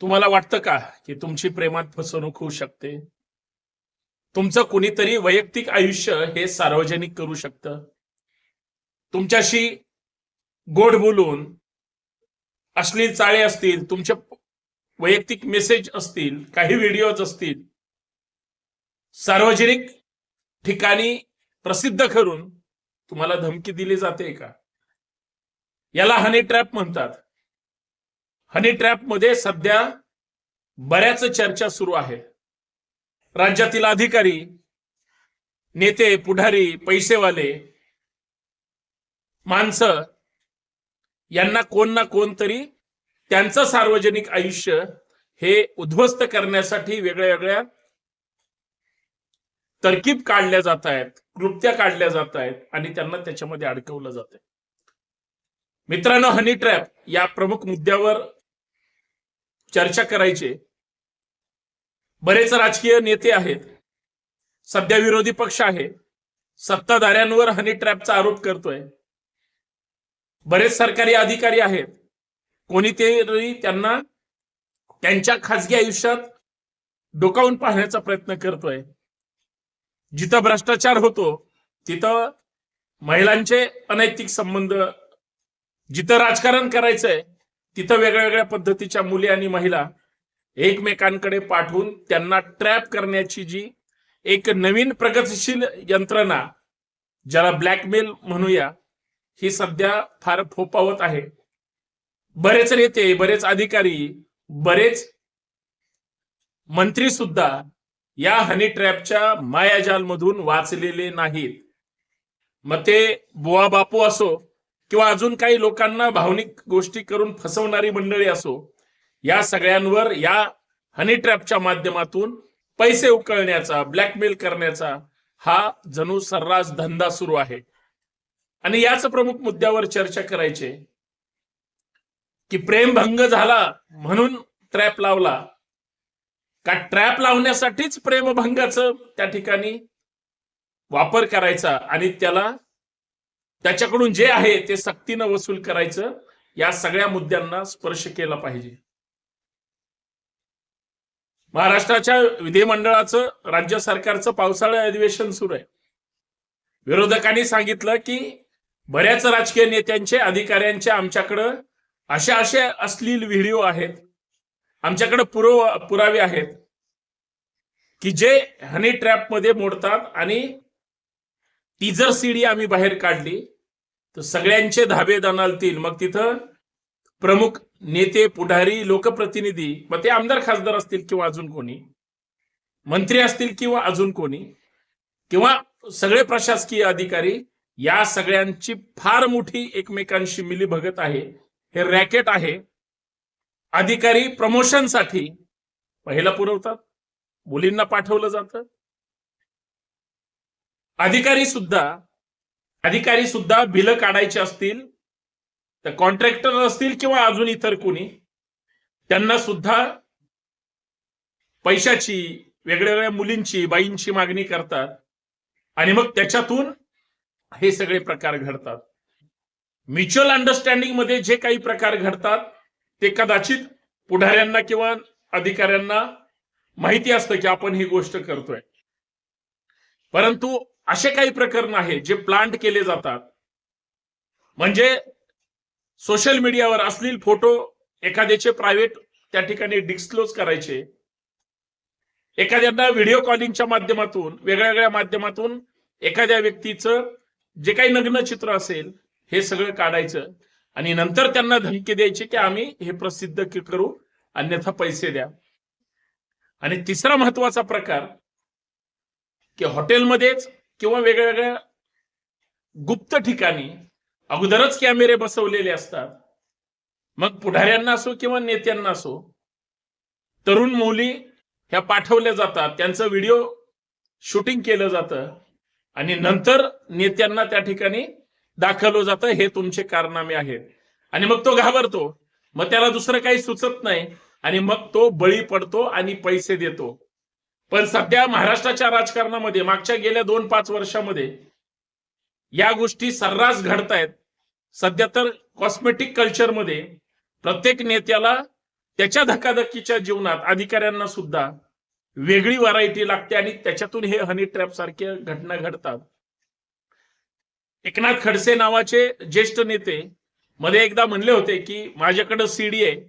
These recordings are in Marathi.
तुम्हाला वाटतं का की तुमची प्रेमात फसवणूक होऊ शकते? तुमचं कुणीतरी वैयक्तिक आयुष्य हे सार्वजनिक करू शकतं. तुमच्याशी गोड बोलून अश्लील चाळे असतील तुमचे वैयक्तिक मेसेज असतील काही व्हिडिओज असतील सार्वजनिक ठिकाणी प्रसिद्ध करून तुम्हाला धमकी दिली जाते का? याला हनी ट्रॅप म्हणतात. हनी ट्रॅपमध्ये सध्या बऱ्याच चर्चा सुरू आहे. राज्यातील अधिकारी नेते पुढारी पैसेवाले माणसं यांना कोण ना कोणतरी त्यांचं सार्वजनिक आयुष्य हे उद्ध्वस्त करण्यासाठी वेगळ्या वेगळ्या तरकीब काढल्या जात आहेत कृत्या काढल्या जात आहेत आणि त्यांना त्याच्यामध्ये अडकवलं जात आहे मित्रांनो हनी ट्रॅप या प्रमुख मुद्द्यावर चर्चा करायचे. बरेच राजकीय नेते आहेत. सध्या विरोधी पक्ष आहे. सत्ताधाऱ्यांवर हनी ट्रॅपचा आरोप करतोय. बरेच सरकारी अधिकारी आहेत. कोणीतरी त्यांना त्यांच्या खासगी आयुष्यात डोकावून पाहण्याचा प्रयत्न करतोय. जिथं भ्रष्टाचार होतो तिथं महिलांचे अनैतिक संबंध जिथं राजकारण करायचंय तिथं वेगळ्या वेगळ्या पद्धतीच्या मुली आणि महिला एकमेकांकडे पाठवून त्यांना ट्रॅप करण्याची जी एक नवीन प्रगतिशील यंत्रणा ज्याला ब्लॅकमेल म्हणूया ही सध्या फार फोपावत आहे. बरेच नेते बरेच अधिकारी बरेच मंत्री सुद्धा या हनी ट्रॅपच्या मायाजाल मधून वाचलेले नाहीत. मग ते बुवा बापू असो किंवा अजून काही लोकांना भावनिक गोष्टी करून फसवणारी मंडळी असो या सगळ्यांवर या हनी ट्रॅपच्या माध्यमातून पैसे उकळण्याचा ब्लॅकमेल करण्याचा हा जणू सर्रास धंदा सुरू आहे. आणि याच प्रमुख मुद्द्यावर चर्चा करायचे की प्रेमभंग झाला म्हणून ट्रॅप लावला. का ट्रॅप लावण्यासाठीच प्रेमभंगाचं त्या ठिकाणी वापर करायचा आणि त्याला त्याच्याकडून जे आहे ते सक्तीनं वसूल करायचं या सगळ्या मुद्द्यांना स्पर्श केला पाहिजे. महाराष्ट्राच्या विधिमंडळाचं राज्य सरकारचं पावसाळी अधिवेशन सुरू आहे. विरोधकांनी सांगितलं की बऱ्याच राजकीय नेत्यांचे अधिकाऱ्यांचे आमच्याकडं असे असे अश्लील व्हिडिओ आहेत. आमच्याकडे पुरो पुरावे आहेत. की जे हनी ट्रॅपमध्ये मोडतात आणि ती जर सीडी आम्ही बाहेर काढली तर सगळ्यांचे धाबे दणालतील. मग तिथं प्रमुख नेते पुढारी लोकप्रतिनिधी मग ते आमदार खासदार असतील किंवा अजून कोणी मंत्री असतील किंवा अजून कोणी किंवा सगळे प्रशासकीय अधिकारी या सगळ्यांची फार मोठी एकमेकांशी मिलीभगत आहे. हे रॅकेट आहे. अधिकारी प्रमोशनसाठी पहिला पुरवतात मुलींना पाठवलं जातं अधिकारी सुद्धा अधिकारी सुद्धा बिलं काढायचे असतील तर कॉन्ट्रॅक्टर असतील किंवा अजून इतर कोणी त्यांना सुद्धा पैशाची वेगळ्या वेगळ्या मुलींची बाईंची मागणी करतात. आणि मग त्याच्यातून हे सगळे प्रकार घडतात. म्युच्युअल अंडरस्टँडिंगमध्ये जे काही प्रकार घडतात ते कदाचित पुढाऱ्यांना किंवा अधिकाऱ्यांना माहिती असतं की आपण ही गोष्ट करतोय. परंतु असे काही प्रकरण आहेत जे प्लांट केले जातात. म्हणजे सोशल मीडियावर असलेले फोटो एखाद्याचे प्रायव्हेट त्या ठिकाणी डिस्क्लोज करायचे. एखाद्यांना व्हिडिओ कॉलिंगच्या माध्यमातून वेगळ्या वेगळ्या माध्यमातून एखाद्या व्यक्तीचं जे काही नग्न चित्र असेल हे सगळं काढायचं. आणि नंतर त्यांना धमकी द्यायची की आम्ही हे प्रसिद्ध करू अन्यथा पैसे द्या. आणि तिसरा महत्त्वाचा प्रकार की हॉटेलमध्येच किंवा वेगळ्या वेगळ्या गुप्त ठिकाणी अगोदरच कॅमेरे बसवलेले असतात. मग पुढाऱ्यांना असो किंवा नेत्यांना असो तरुण मुली ह्या पाठवल्या जातात त्यांचं व्हिडिओ शूटिंग केलं जातं आणि नंतर नेत्यांना त्या ठिकाणी दाखवलं जातं हे तुमचे कारनामे आहेत. आणि मग तो घाबरतो. मग त्याला दुसरं काही सुचत नाही आणि मग तो बळी पडतो आणि पैसे देतो. पण सध्या महाराष्ट्राच्या राजकारणामध्ये मागच्या गेल्या दोन पाच वर्षामध्ये या गोष्टी सर्रास घडतायत. सध्या तर कॉस्मेटिक कल्चरमध्ये प्रत्येक नेत्याला त्याच्या धकाधकीच्या जीवनात अधिकाऱ्यांना सुद्धा वेगळी व्हरायटी लागते आणि त्याच्यातून हे हनी ट्रॅप सारख्या घटना घडतात. एकनाथ खडसे नावाचे ज्येष्ठ नेते मध्ये एकदा म्हणले होते की माझ्याकडे सीडी आहे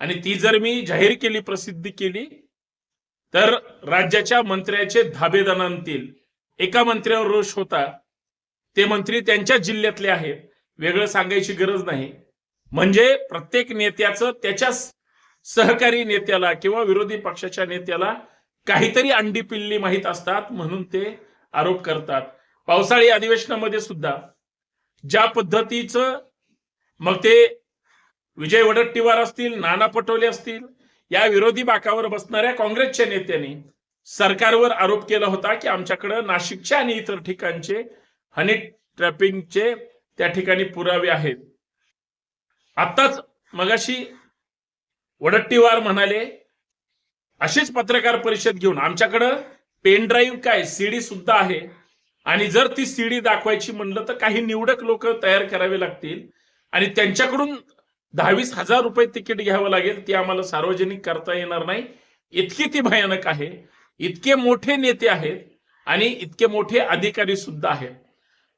आणि ती जर मी जाहीर केली प्रसिद्धी केली तर राज्याच्या मंत्र्याचे धाबे आणतील एका मंत्र्यावर रोष होता. ते मंत्री त्यांच्या जिल्ह्यातले आहेत. वेगळं सांगायची गरज नाही. म्हणजे प्रत्येक नेत्याचं त्याच्या सहकारी नेत्याला किंवा विरोधी पक्षाच्या नेत्याला काहीतरी अंडी पिल्ली माहीत असतात म्हणून ते आरोप करतात. पावसाळी अधिवेशनामध्ये सुद्धा ज्या पद्धतीचं मग ते विजय वडट्टीवार असतील नाना पटोले असतील या विरोधी बाकावर बसणाऱ्या काँग्रेसच्या नेत्यांनी सरकारवर आरोप केला होता की आमच्याकडे नाशिकच्या आणि इतर ठिकाणचे हनी ट्रॅपिंगचे त्या ठिकाणी पुरावे आहेत. आताच मगाशी वडट्टीवार म्हणाले अशीच पत्रकार परिषद घेऊन आमच्याकडं पेन ड्राईव्ह काय सीडी सुद्धा आहे. आणि जर ती सीडी दाखवायची म्हणलं तर काही निवडक लोक तयार करावे लागतील आणि त्यांच्याकडून दहावीस हजार रुपये तिकीट घ्यावं लागेल ती आम्हाला सार्वजनिक करता येणार नाही. इतकी ती भयानक आहे इतके मोठे नेते आहेत आणि इतके मोठे अधिकारी सुद्धा आहेत.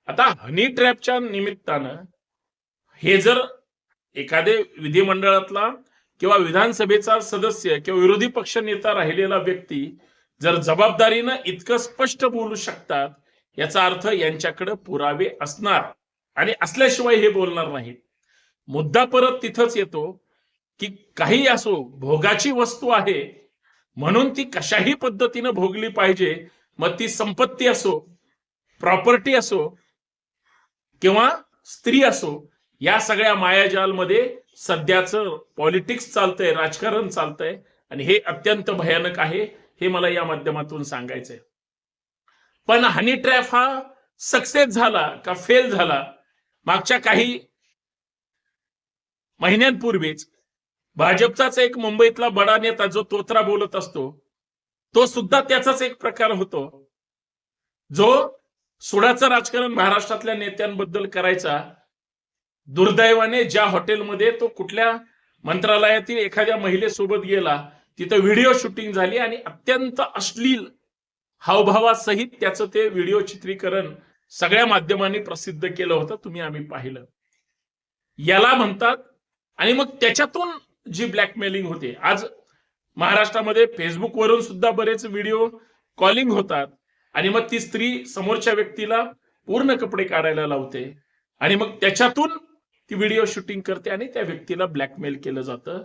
आता हनी ट्रॅपच्या निमित्तानं हे जर एखादे विधिमंडळातला किंवा विधानसभेचा सदस्य किंवा विरोधी पक्ष नेता राहिलेला व्यक्ती जर जबाबदारीनं इतकं स्पष्ट बोलू शकतात याचा अर्थ यांच्याकडे पुरावे असणार. आणि असल्याशिवाय हे बोलणार नाहीत. मुद्दा परत तिथंच येतो की काही असो भोगाची वस्तू आहे म्हणून ती कशाही पद्धतीनं भोगली पाहिजे मग ती संपत्ती असो प्रॉपर्टी असो किंवा स्त्री असो या सगळ्या मायाजालमध्ये सध्याचं पॉलिटिक्स चालतंय राजकारण चालतंय आणि हे अत्यंत भयानक आहे हे मला या माध्यमातून सांगायचंय. पण हनी ट्रॅप हा सक्सेस झाला का फेल झाला मागच्या काही महिन्यांपूर्वीच भाजपचाच एक मुंबईतला बडा नेता जो तोत्रा बोलत असतो तो सुद्धा त्याचाच एक प्रकार होतो. जो सुडाचं राजकारण महाराष्ट्रातल्या नेत्यांबद्दल करायचा दुर्दैवाने ज्या हॉटेलमध्ये तो कुठल्या मंत्रालयातील एखाद्या महिलेसोबत गेला तिथं व्हिडिओ शूटिंग झाली आणि अत्यंत अश्लील हावभावासहित त्याचं ते व्हिडिओ चित्रीकरण सगळ्या माध्यमांनी प्रसिद्ध केलं होतं तुम्ही आम्ही पाहिलं. याला म्हणतात आणि मग त्याच्यातून जी ब्लॅकमेलिंग होते आज महाराष्ट्रामध्ये फेसबुकवरून सुद्धा बरेच व्हिडिओ कॉलिंग होतात. आणि मग ती स्त्री समोरच्या व्यक्तीला पूर्ण कपडे काढायला लावते. आणि मग त्याच्यातून ती व्हिडिओ शूटिंग करते आणि त्या व्यक्तीला ब्लॅकमेल केलं जातं.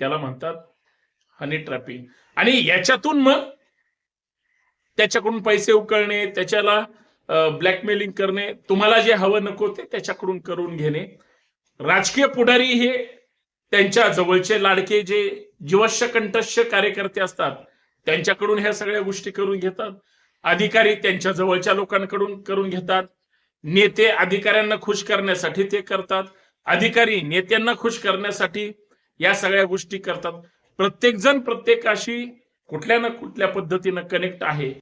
त्याला म्हणतात हनी ट्रॅपिंग आणि याच्यातून मग त्याच्याकडून पैसे उकळणे त्याच्याला ब्लॅकमेलिंग करणे तुम्हाला जे हवं नको ते त्याच्याकडून करून घेणे. राजकीय पुढारी हे त्यांच्या जवळचे लाडके जे जीवश्य कंठस्य कार्यकर्ते असतात त्यांच्याकडून ह्या सगळ्या गोष्टी करून घेतात. अधिकारी त्यांच्या जवळच्या लोकांकडून करून घेतात. नेते अधिकाऱ्यांना खुश करण्यासाठी ते करतात. अधिकारी नेत्यांना खुश करण्यासाठी या सगळ्या गोष्टी करतात. प्रत्येक जण प्रत्येकाशी कुठल्या ना कुठल्या पद्धतीनं कनेक्ट आहे.